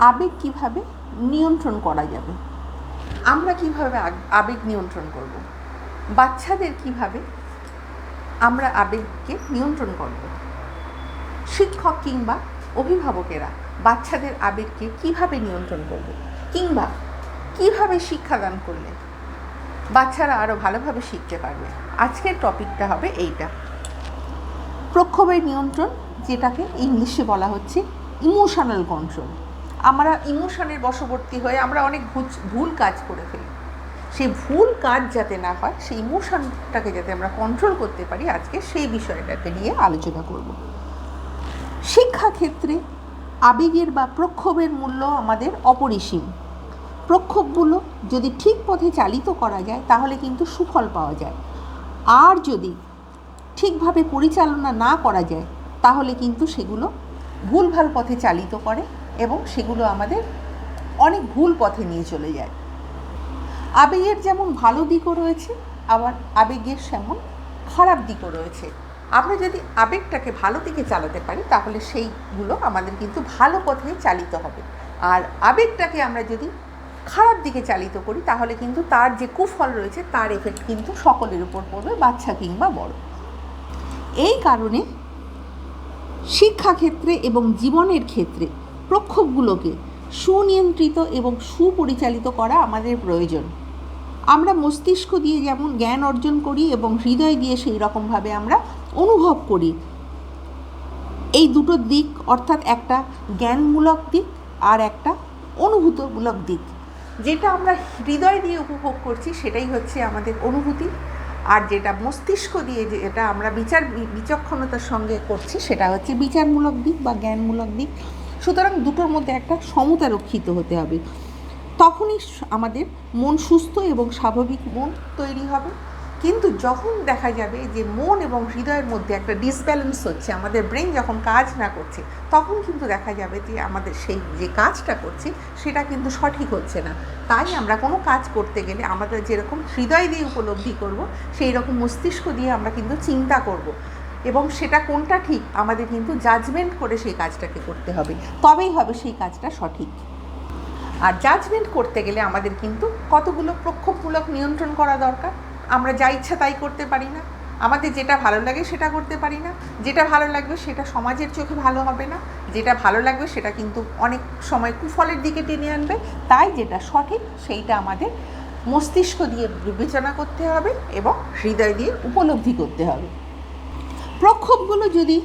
আবেগ কীভাবে নিয়ন্ত্রণ করা যাবে? আমরা কীভাবে আবেগ নিয়ন্ত্রণ করব? বাচ্চাদের কীভাবে আমরা আবেগকে নিয়ন্ত্রণ করব? শিক্ষক কিংবা অভিভাবকেরা বাচ্চাদের আবেগকে কীভাবে নিয়ন্ত্রণ করবে? কিংবা কীভাবে শিক্ষাদান করলে বাচ্চারা আরও ভালোভাবে শিখতে পারবে? আজকের টপিকটা হবে এইটা। প্রক্ষোভের নিয়ন্ত্রণ, যেটাকে ইংলিশে বলা হচ্ছে ইমোশনাল কন্ট্রোল আমরা ইমোশনের বশবর্তী হয়ে আমরা অনেক ভুল কাজ করে ফেলি। সেই ভুল কাজ যাতে না হয়, সেই ইমোশনটাকে যাতে আমরা কন্ট্রোল করতে পারি, আজকে সেই বিষয়টাকে নিয়ে আলোচনা করব। শিক্ষাক্ষেত্রে আবেগের বা প্রক্ষোভের মূল্য আমাদের অপরিসীম। প্রক্ষোভগুলো যদি ঠিক পথে চালিত করা যায়, তাহলে কিন্তু সুফল পাওয়া যায়। আর যদি ঠিকভাবে পরিচালনা না করা যায়, তাহলে কিন্তু সেগুলো ভুলভাল পথে চালিত করে। সেগুলো আমাদের অনেক ভুল পথে নিয়ে চলে যায়। আবেগের যেমন ভালো দিকও রয়েছে, আবার আবেগের সেমন খারাপ দিকও রয়েছে। আমরা যদি আবেগটাকে ভালো দিকে চালাতে পারি, তাহলে সেইগুলো আমাদের কিন্তু ভালো পথে চালিত হবে। আর আবেগটাকে আমরা যদি খারাপ দিকে চালিত করি, তাহলে কিন্তু তার যে কুফল রয়েছে, তার এফেক্ট কিন্তু সকলের উপর পড়বে, বাচ্চা কিংবা বড়। এই কারণে শিক্ষাক্ষেত্রে এবং জীবনের ক্ষেত্রে প্রক্ষোভগুলোকে সুনিয়ন্ত্রিত এবং সুপরিচালিত করা আমাদের প্রয়োজন। আমরা মস্তিষ্ক দিয়ে যেমন জ্ঞান অর্জন করি এবং হৃদয় দিয়ে সেই রকমভাবে আমরা অনুভব করি। এই দুটো দিক অর্থাৎ একটা জ্ঞানমূলক দিক আর একটা অনুভূতমূলক দিক। যেটা আমরা হৃদয় দিয়ে উপভোগ করছি সেটাই হচ্ছে আমাদের অনুভূতি। আর যেটা মস্তিষ্ক দিয়ে যেটা আমরা বিচার বিচক্ষণতার সঙ্গে করছি সেটা হচ্ছে বিচারমূলক দিক বা জ্ঞানমূলক দিক। সুতরাং দুটোর মধ্যে একটা সমতা রক্ষিত হতে হবে। তখনই আমাদের মন সুস্থ এবং স্বাভাবিক মন তৈরি হবে। কিন্তু যখন দেখা যাবে যে মন এবং হৃদয়ের মধ্যে একটা ডিসব্যালেন্স হচ্ছে, আমাদের ব্রেন যখন কাজ না করছে, তখন কিন্তু দেখা যাবে যে আমাদের সেই যে কাজটা করছে, সেটা কিন্তু সঠিক হচ্ছে না। তাই আমরা কোনো কাজ করতে গেলে আমাদের যেরকম হৃদয় দিয়ে উপলব্ধি করব সেই রকম মস্তিষ্ক দিয়ে আমরা কিন্তু চিন্তা করব। এবং সেটা কোনটা ঠিক, আমাদের কিন্তু জাজমেন্ট করে সেই কাজটাকে করতে হবে। তবেই হবে সেই কাজটা সঠিক। আর জাজমেন্ট করতে গেলে আমাদের কিন্তু কতগুলো প্রক্ষোভমূলক নিয়ন্ত্রণ করা দরকার। আমরা যা ইচ্ছা তাই করতে পারি না। আমাদের যেটা ভালো লাগে সেটা করতে পারি না। যেটা ভালো লাগবে সেটা সমাজের চোখে ভালো হবে না। যেটা ভালো লাগবে সেটা কিন্তু অনেক সময় কুফলের দিকে টেনে আনবে। তাই যেটা সঠিক সেইটা আমাদের মস্তিষ্ক দিয়ে বিবেচনা করতে হবে এবং হৃদয় দিয়ে উপলব্ধি করতে হবে। প্রক্ষোভগুলো যদি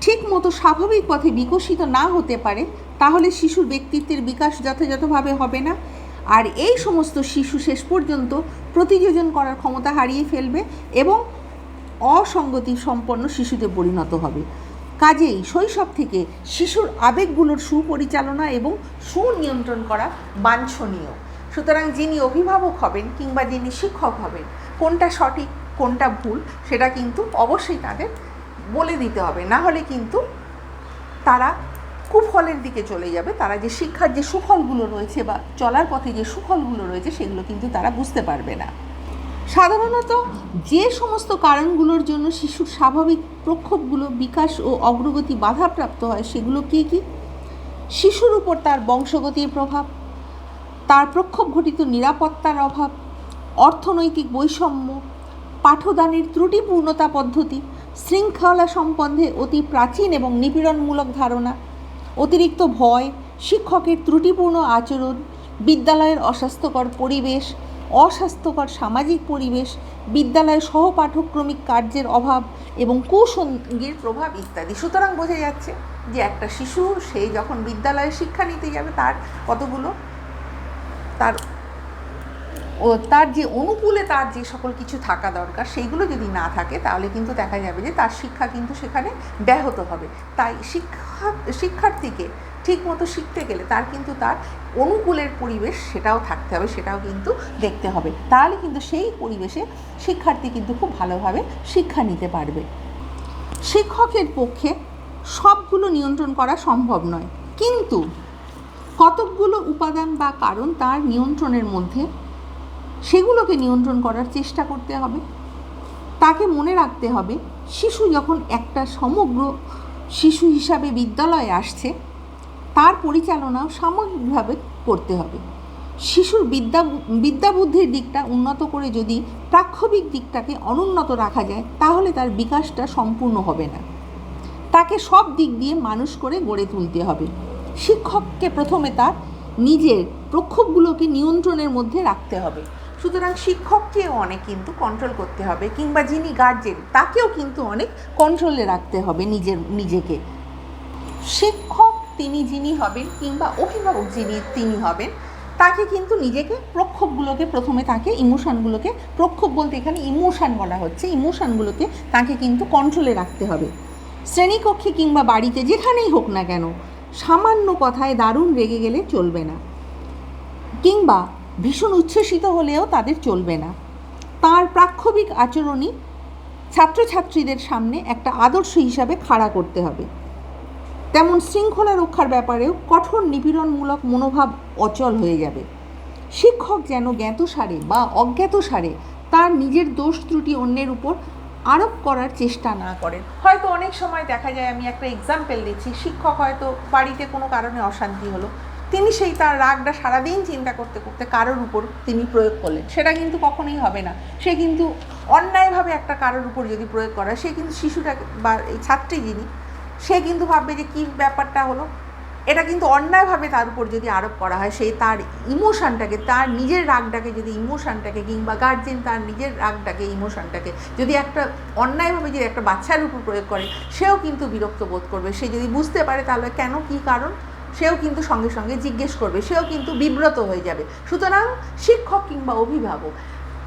ঠিক মতো স্বাভাবিক পথে বিকশিত না হতে পারে, তাহলে শিশুর ব্যক্তিত্বের বিকাশ যথাযথভাবে হবে না। আর এই সমস্ত শিশু শেষ পর্যন্ত প্রতিযোজন করার ক্ষমতা হারিয়ে ফেলবে এবং অসঙ্গতি সম্পন্ন শিশুতে পরিণত হবে। কাজেই শৈশব থেকে শিশুর আবেগগুলোর সুপরিচালনা এবং সুনিয়ন্ত্রণ করা বাঞ্ছনীয়। সুতরাং যিনি অভিভাবক হবেন কিংবা যিনি শিক্ষক হবেন, কোনটা সঠিক, কোনটা ভুল, সেটা কিন্তু অবশ্যই তাদের বলে দিতে হবে। না হলে কিন্তু তারা কুফলের দিকে চলে যাবে। তারা যে শিক্ষার যে সুফলগুলো রয়েছে বা চলার পথে যে সুফলগুলো রয়েছে, সেগুলো কিন্তু তারা বুঝতে পারবে না। সাধারণত যে সমস্ত কারণগুলোর জন্য শিশুর স্বাভাবিক প্রক্ষোভগুলো বিকাশ ও অগ্রগতি বাধাপ্রাপ্ত হয়, সেগুলো কী কী? শিশুর উপর তার বংশগতির প্রভাব, তার প্রক্ষোভ ঘটিত নিরাপত্তার অভাব, অর্থনৈতিক বৈষম্য, পাঠদানের ত্রুটিপূর্ণতা পদ্ধতি শৃঙ্খলা সম্বন্ধে অতি প্রাচীন এবং নিপীড়নমূলক ধারণা, অতিরিক্ত ভয়, শিক্ষকের ত্রুটিপূর্ণ আচরণ, বিদ্যালয়ের অস্বাস্থ্যকর পরিবেশ, অস্বাস্থ্যকর সামাজিক পরিবেশ, বিদ্যালয়ের সহপাঠক্রমিক কার্যের অভাব এবং কুসঙ্গীর প্রভাব ইত্যাদি। সুতরাং বোঝা যাচ্ছে যে একটা শিশু, সে যখন বিদ্যালয়ে শিক্ষা নিতে যাবে, তার কতগুলো, তার ও তার যে অনুকূলে তার যে সকল কিছু থাকা দরকার, সেইগুলো যদি না থাকে, তাহলে কিন্তু দেখা যাবে যে তার শিক্ষা কিন্তু সেখানে ব্যাহত হবে। তাই শিক্ষা, শিক্ষার্থীকে ঠিক মতো শিখতে গেলে তার কিন্তু তার অনুকূলের পরিবেশ সেটাও থাকতে হবে, সেটাও কিন্তু দেখতে হবে। তাহলে কিন্তু সেই পরিবেশে শিক্ষার্থী কিন্তু খুব ভালোভাবে শিক্ষা নিতে পারবে। শিক্ষকের পক্ষে সবগুলো নিয়ন্ত্রণ করা সম্ভব নয়। কিন্তু কতকগুলো উপাদান বা কারণ তার নিয়ন্ত্রণের মধ্যে সেগুলোকে নিয়ন্ত্রণ করার চেষ্টা করতে হবে। তাকে মনে রাখতে হবে, শিশু যখন একটা সমগ্র শিশু হিসাবে বিদ্যালয়ে আসছে, তার পরিচালনাও সামগ্রিকভাবে করতে হবে। শিশুর বিদ্যা, বিদ্যাবুদ্ধির দিকটা উন্নত করে যদি প্রাক্ষবিক দিকটাকে অনুন্নত রাখা যায়, তাহলে তার বিকাশটা সম্পূর্ণ হবে না। তাকে সব দিক দিয়ে মানুষ করে গড়ে তুলতে হবে। শিক্ষককে প্রথমে তার নিজের প্রক্ষোভগুলোকে নিয়ন্ত্রণের মধ্যে রাখতে হবে। সুতরাং শিক্ষককেও অনেক কিন্তু কন্ট্রোল করতে হবে, কিংবা যিনি গার্জেন তাকেও কিন্তু অনেক কন্ট্রোলে রাখতে হবে নিজের, নিজেকে। শিক্ষক তিনি যিনি হবেন, কিংবা অভিভাবক যিনি, তিনি হবেন, তাকে কিন্তু নিজেকে প্রক্ষোভগুলোকে প্রথমে তাকে ইমোশনগুলোকে প্রক্ষোভ বলতে এখানে ইমোশান বলা হচ্ছে ইমোশানগুলোকে তাকে কিন্তু কন্ট্রোলে রাখতে হবে। শ্রেণীকক্ষে কিংবা বাড়িতে যেখানেই হোক না কেন, সামান্য কথায় দারুণ রেগে গেলে চলবে না। কিংবা ভীষণ উচ্ছ্বসিত হলেও তাদের চলবে না। তার প্রাক্ষবিক আচরণই ছাত্রছাত্রীদের সামনে একটা আদর্শ হিসাবে খাড়া করতে হবে। তেমন শৃঙ্খলা রক্ষার ব্যাপারেও কঠোর নিপীড়নমূলক মনোভাব অচল হয়ে যাবে। শিক্ষক যেন জ্ঞাতসারে বা অজ্ঞাতসারে তার নিজের দোষ ত্রুটি অন্যের উপর আরোপ করার চেষ্টা না করেন। হয়তো অনেক সময় দেখা যায়, আমি একটা এক্সাম্পল দিচ্ছি, শিক্ষক হয়তো বাড়িতে কোনো কারণে অশান্তি হলো তিনি সেই তার রাগটা সারাদিন চিন্তা করতে করতে কারোর উপর তিনি প্রয়োগ করলেন। সেটা কিন্তু কখনোই হবে না। সে কিন্তু অন্যায়ভাবে একটা কারোর উপর যদি প্রয়োগ করা, সে কিন্তু শিশুটাকে বা এই ছাত্রী যিনি, সে কিন্তু ভাববে যে কী ব্যাপারটা হলো? এটা কিন্তু অন্যায়ভাবে তার উপর যদি আরোপ করা হয় সেই তার ইমোশনটাকে, তার নিজের রাগটাকে যদি ইমোশনটাকে কিংবা গার্জেন তার নিজের রাগটাকে, ইমোশনটাকে যদি একটা অন্যায়ভাবে যদি একটা বাচ্চার উপর প্রয়োগ করে, সেও কিন্তু বিরক্ত বোধ করবে। সে যদি বুঝতে পারে তাহলে কেন কী কারণ? সেও কিন্তু সঙ্গে সঙ্গে জিজ্ঞেস করবে, সেও কিন্তু বিব্রত হয়ে যাবে। সুতরাং শিক্ষক কিংবা অভিভাবক,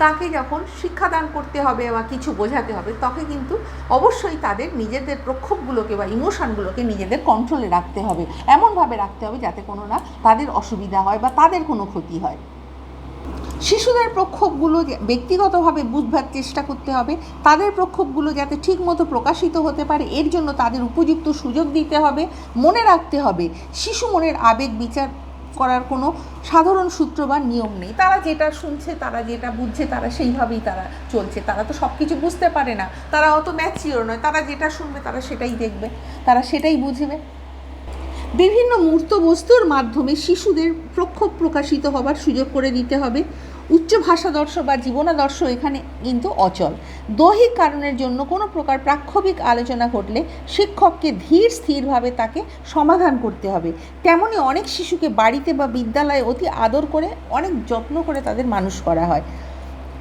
তাকে যখন শিক্ষাদান করতে হবে বা কিছু বোঝাতে হবে তখন কিন্তু অবশ্যই তাদের নিজেদের প্রক্ষোভগুলোকে বা ইমোশানগুলোকে নিজেদের কন্ট্রোলে রাখতে হবে। এমনভাবে রাখতে হবে যাতে কোনো না তাদের অসুবিধা হয় বা তাদের কোনো ক্ষতি হয়। শিশুদের প্রক্ষোভগুলো ব্যক্তিগতভাবে বুঝবার চেষ্টা করতে হবে। তাদের প্রক্ষোভগুলো যাতে ঠিকমতো প্রকাশিত হতে পারে, এর জন্য তাদের উপযুক্ত সুযোগ দিতে হবে, মনে রাখতে হবে। শিশু মনের আবেগ বিচার করার কোনো সাধারণ সূত্র বা নিয়ম নেই। তারা যেটা শুনছে, তারা যেটা বুঝছে, তারা সেইভাবেই তারা চলছে। তারা তো সব কিছু বুঝতে পারে না। তারা অত ম্যাচিওর নয়। তারা যেটা শুনবে, তারা সেটাই দেখবে। তারা সেটাই বুঝবে। বিভিন্ন মূর্ত বস্তুর মাধ্যমে শিশুদের প্রক্ষোভ প্রকাশিত হবার সুযোগ করে দিতে হবে। উচ্চ ভাষাদর্শ বা জীবনাদর্শ এখানে কিন্তু অচল। দৈহিক কারণের জন্য কোনো প্রকার প্রাক্ষবিক আলোচনা ঘটলে শিক্ষককে ধীর স্থিরভাবে তাকে সমাধান করতে হবে। তেমনি অনেক শিশুকে বাড়িতে বা বিদ্যালয়ে অতি আদর করে, অনেক যত্ন করে তাদের মানুষ করা হয়।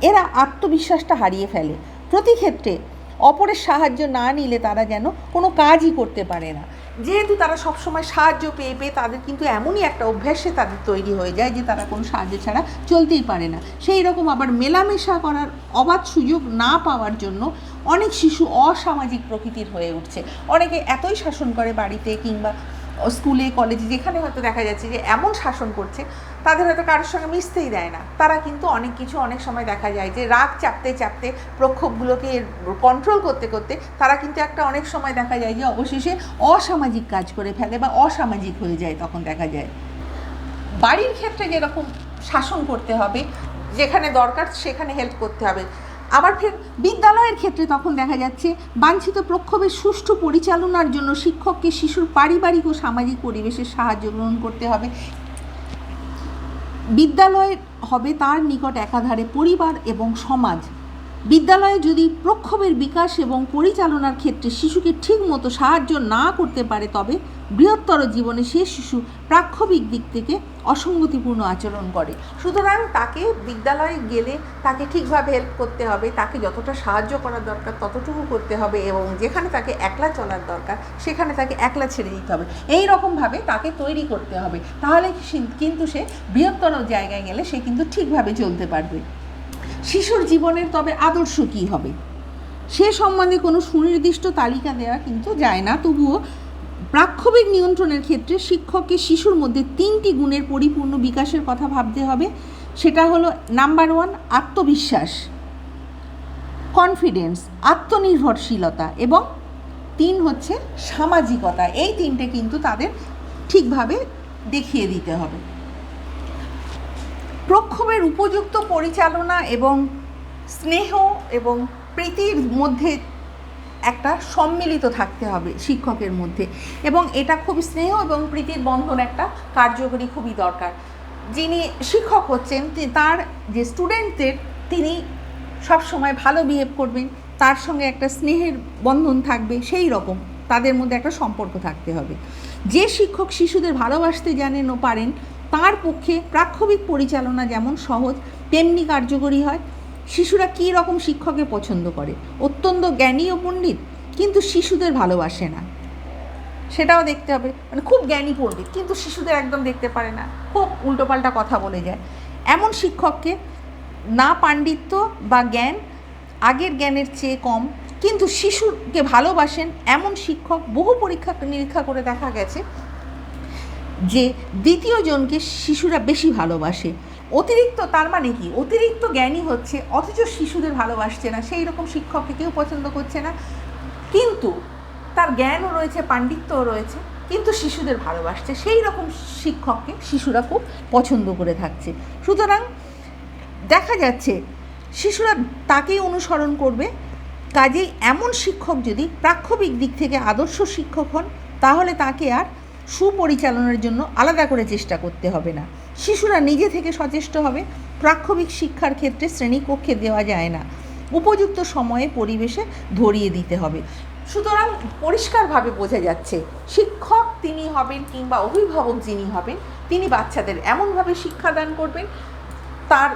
এরা আত্মবিশ্বাসটা হারিয়ে ফেলে। প্রতি ক্ষেত্রে অপরের সাহায্য না নিলে তারা যেন কোনো কাজই করতে পারে না। যেহেতু তারা সবসময় সাহায্য পেয়ে পেয়ে তাদের কিন্তু এমনই একটা অভ্যাসে তাদের তৈরি হয়ে যায় যে তারা কোনো সাহায্য ছাড়া চলতেই পারে না। সেই রকম আবার মেলামেশা করার অবাধ সুযোগ না পাওয়ার জন্য অনেক শিশু অসামাজিক প্রকৃতির হয়ে উঠছে। অনেকে এতই শাসন করে বাড়িতে কিংবা স্কুলে, কলেজে, যেখানে হয়তো দেখা যাচ্ছে যে এমন শাসন করছে, তাদের হয়তো কারোর সঙ্গে মিশতেই দেয় না। তারা কিন্তু অনেক কিছু অনেক সময় দেখা যায় যে রাগ চাপতে চাপতে প্রক্ষোভগুলোকে কন্ট্রোল করতে করতে তারা কিন্তু একটা অনেক সময় দেখা যায় যে অবশেষে অসামাজিক কাজ করে ফেলে বা অসামাজিক হয়ে যায় তখন দেখা যায়। বাড়ির ক্ষেত্রে যেরকম শাসন করতে হবে, যেখানে দরকার সেখানে হেল্প করতে হবে। আবার ফের বিদ্যালয়ের ক্ষেত্রে তখন দেখা যাচ্ছে, বাঞ্ছিত প্রক্ষোভের সুষ্ঠু পরিচালনার জন্য শিক্ষককে শিশুর পারিবারিক ও সামাজিক পরিবেশের সাহায্য গ্রহণ করতে হবে। বিদ্যালয় হবে তার নিকট একাধারে পরিবার এবং সমাজ। বিদ্যালয়ে যদি প্রক্ষোভের বিকাশ এবং পরিচালনার ক্ষেত্রে শিশুকে ঠিকমতো সাহায্য না করতে পারে, তবে বৃহত্তর জীবনে সে শিশু প্রাক্ষবিক দিক থেকে অসঙ্গতিপূর্ণ আচরণ করে। সুতরাং তাকে বিদ্যালয়ে গেলে তাকে ঠিকভাবে হেল্প করতে হবে, তাকে যতটা সাহায্য করার দরকার ততটুকু করতে হবে এবং যেখানে তাকে একলা চলার দরকার সেখানে তাকে একলা ছেড়ে দিতে হবে। এই রকমভাবে তাকে তৈরি করতে হবে। তাহলে কিন্তু সে বৃহত্তর জায়গায় গেলে সে কিন্তু ঠিকভাবে চলতে পারবে। শিশুর জীবনের তবে আদর্শ কী হবে? সে সম্বন্ধে কোনো সুনির্দিষ্ট তালিকা দেওয়া কিন্তু যায় না। তবুও প্রাক্ষবিক নিয়ন্ত্রণের ক্ষেত্রে শিক্ষককে শিশুর মধ্যে তিনটি গুণের পরিপূর্ণ বিকাশের কথা ভাবতে হবে। সেটা হলো, নাম্বার ওয়ান, আত্মবিশ্বাস, কনফিডেন্স, আত্মনির্ভরশীলতা এবং তিন হচ্ছে সামাজিকতা। এই তিনটে কিন্তু তাদের ঠিকভাবে দেখিয়ে দিতে হবে। প্রক্ষোভের উপযুক্ত পরিচালনা এবং স্নেহ এবং প্রীতির মধ্যে একটা সম্মিলিত থাকতে হবে শিক্ষকের মধ্যে। এবং এটা খুব স্নেহ এবং প্রীতির বন্ধন একটা কার্যকরী খুবই দরকার। যিনি শিক্ষক হচ্ছেন তার যে স্টুডেন্টদের তিনি সব সময় ভালো বিহেভ করবেন, তার সঙ্গে একটা স্নেহের বন্ধন থাকবে, সেই রকম তাদের মধ্যে একটা সম্পর্ক থাকতে হবে। যে শিক্ষক শিশুদের ভালোবাসতে জানেন ও পারেন তার পক্ষে প্রাক্ষবিক পরিচালনা যেমন সহজ, তেমনি কার্যকরী হয়। শিশুরা কী রকম শিক্ষকে পছন্দ করে? অত্যন্ত জ্ঞানী ও পণ্ডিত, কিন্তু শিশুদের ভালোবাসে না। সেটাও দেখতে হবে। মানে খুব জ্ঞানী পণ্ডিত, কিন্তু শিশুদের একদম দেখতে পারে না। খুব উল্টোপাল্টা কথা বলে যায়। এমন শিক্ষককে না পাণ্ডিত্য বা জ্ঞান, আগের জ্ঞানের চেয়ে কম, কিন্তু শিশুকে ভালোবাসেন এমন শিক্ষক বহু পরীক্ষা নিরীক্ষা করে দেখা গেছে। যে দ্বিতীয় জনকে শিশুরা বেশি ভালোবাসে। অতিরিক্ত তার মানে কি? অতিরিক্ত জ্ঞানী হচ্ছে, অথচ শিশুদের ভালোবাসছে না, সেই রকম শিক্ষককে কেউ পছন্দ করছে না। কিন্তু তার জ্ঞানও রয়েছে, পাণ্ডিত্যও রয়েছে, কিন্তু শিশুদের ভালোবাসছে, সেই রকম শিক্ষককে শিশুরা খুব পছন্দ করে থাকছে। সুতরাং দেখা যাচ্ছে, শিশুরা তাকেই অনুসরণ করবে। কাজেই এমন শিক্ষক যদি প্রাক্ষবিক দিক থেকে আদর্শ শিক্ষক হন, তাহলে তাকে আর সুপরিচালনার জন্য আলাদা করে চেষ্টা করতে হবে না। শিশুরা নিজে থেকে সচেষ্ট হবে। প্রাক্ষবিক শিক্ষার ক্ষেত্রে শ্রেণীকক্ষে দেওয়া যায় না। উপযুক্ত সময়ে পরিবেশে ধরিয়ে দিতে হবে। সুতরাং পরিষ্কারভাবে বোঝা যাচ্ছে, শিক্ষক তিনি হবেন কিংবা অভিভাবক যিনি হবেন, তিনি বাচ্চাদের এমনভাবে শিক্ষাদান করবেন, তার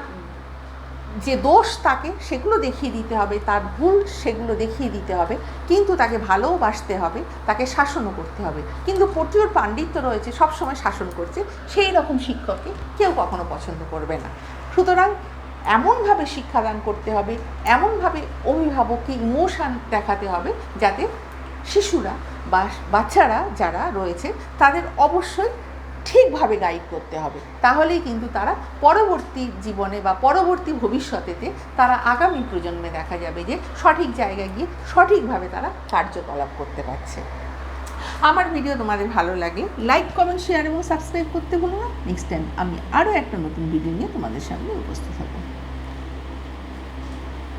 যে দোষ তাকে সেগুলো দেখিয়ে দিতে হবে, তার ভুল সেগুলো দেখিয়ে দিতে হবে, কিন্তু তাকে ভালোবাসতে হবে, তাকে শাসনও করতে হবে। কিন্তু প্রচুর পাণ্ডিত্য রয়েছে, সবসময় শাসন করছে, সেই রকম শিক্ষককে কেউ কখনো পছন্দ করবে না। সুতরাং এমনভাবে শিক্ষাদান করতে হবে, এমনভাবে অভিভাবককে ইমোশান দেখাতে হবে, যাতে শিশুরা বাচ্চারা যারা রয়েছে, তাদের অবশ্যই ঠিকভাবে গাইড করতে হবে। তাহলেই কিন্তু তারা পরবর্তী জীবনে বা পরবর্তী ভবিষ্যতেতে তারা আগামী প্রজন্মে দেখা যাবে যে সঠিক জায়গায় গিয়ে সঠিকভাবে তারা কার্যকলাপ করতে পারছে। আমার ভিডিও তোমাদের ভালো লাগে লাইক কমেন্ট শেয়ার এবং সাবস্ক্রাইব করতে ভুলো না। নেক্সট টাইম আমি আরও একটা নতুন ভিডিও নিয়ে তোমাদের সামনে উপস্থিত হব।